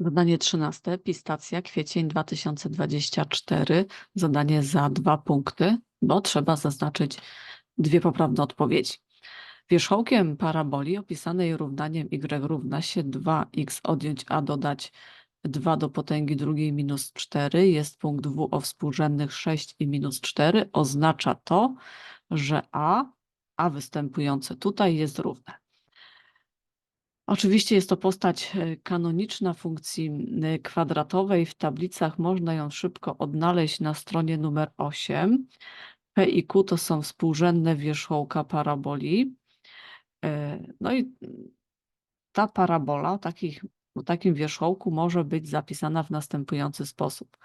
Zadanie 13. Pistacja, kwiecień 2024. Zadanie za dwa punkty, bo trzeba zaznaczyć dwie poprawne odpowiedzi. Wierzchołkiem paraboli opisanej równaniem y równa się 2x odjąć a dodać 2 do potęgi drugiej minus 4 jest punkt w o współrzędnych 6 i minus 4. Oznacza to, że a, a występujące tutaj jest równe. Oczywiście jest to postać e, kanoniczna funkcji m, kwadratowej. W tablicach można ją szybko odnaleźć na stronie numer 8. P i Q to są współrzędne wierzchołka paraboli. E, No i ta parabola takich, o takim wierzchołku może być zapisana w następujący sposób.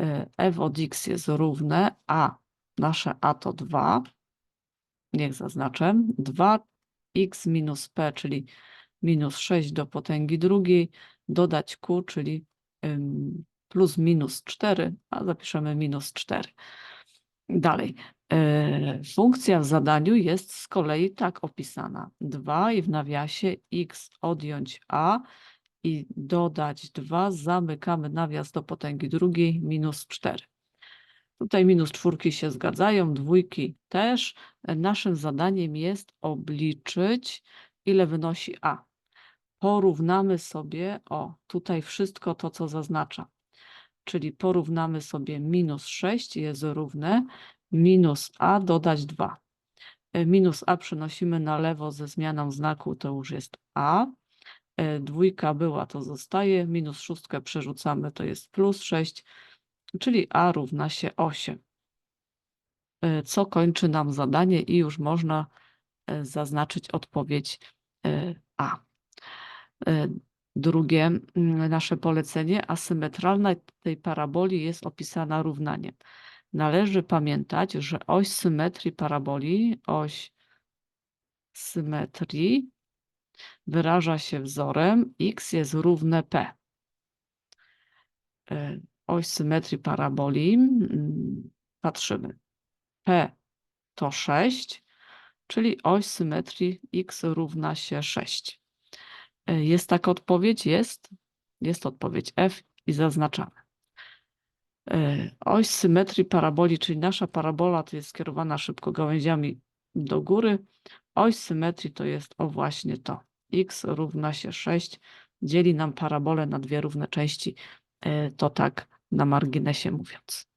E, f od x jest równe a, nasze a to 2, niech zaznaczę, 2x minus p, czyli minus 6 do potęgi drugiej, dodać q, czyli plus minus 4, a zapiszemy minus 4. Dalej. e, Funkcja w zadaniu jest z kolei tak opisana. 2 i w nawiasie x odjąć a i dodać 2, zamykamy nawias do potęgi drugiej, minus 4. Tutaj minus czwórki się zgadzają, dwójki też. E, Naszym zadaniem jest obliczyć, ile wynosi a. Porównamy sobie, o, tutaj wszystko to, co zaznacza. Czyli porównamy sobie minus 6 jest równe minus a dodać 2. E, Minus a przenosimy na lewo ze zmianą znaku, to już jest a. E, Dwójka była, to zostaje. Minus szóstkę przerzucamy, to jest plus 6, czyli a równa się 8. E, Co kończy nam zadanie i już można zaznaczyć odpowiedź A. E, Drugie mm, nasze polecenie, asymetralna tej paraboli jest opisana równaniem. Należy pamiętać, że oś symetrii paraboli, oś symetrii wyraża się wzorem x jest równe p. E, Oś symetrii paraboli, mm, patrzymy, p to 6, czyli oś symetrii x równa się 6. E, Jest taka odpowiedź? Jest. Jest odpowiedź F i zaznaczamy. E, Oś symetrii paraboli, czyli nasza parabola to jest skierowana szybko gałęziami do góry. Oś symetrii to jest o właśnie to. x równa się 6. Dzieli nam parabolę na dwie równe części. E, To tak na marginesie mówiąc.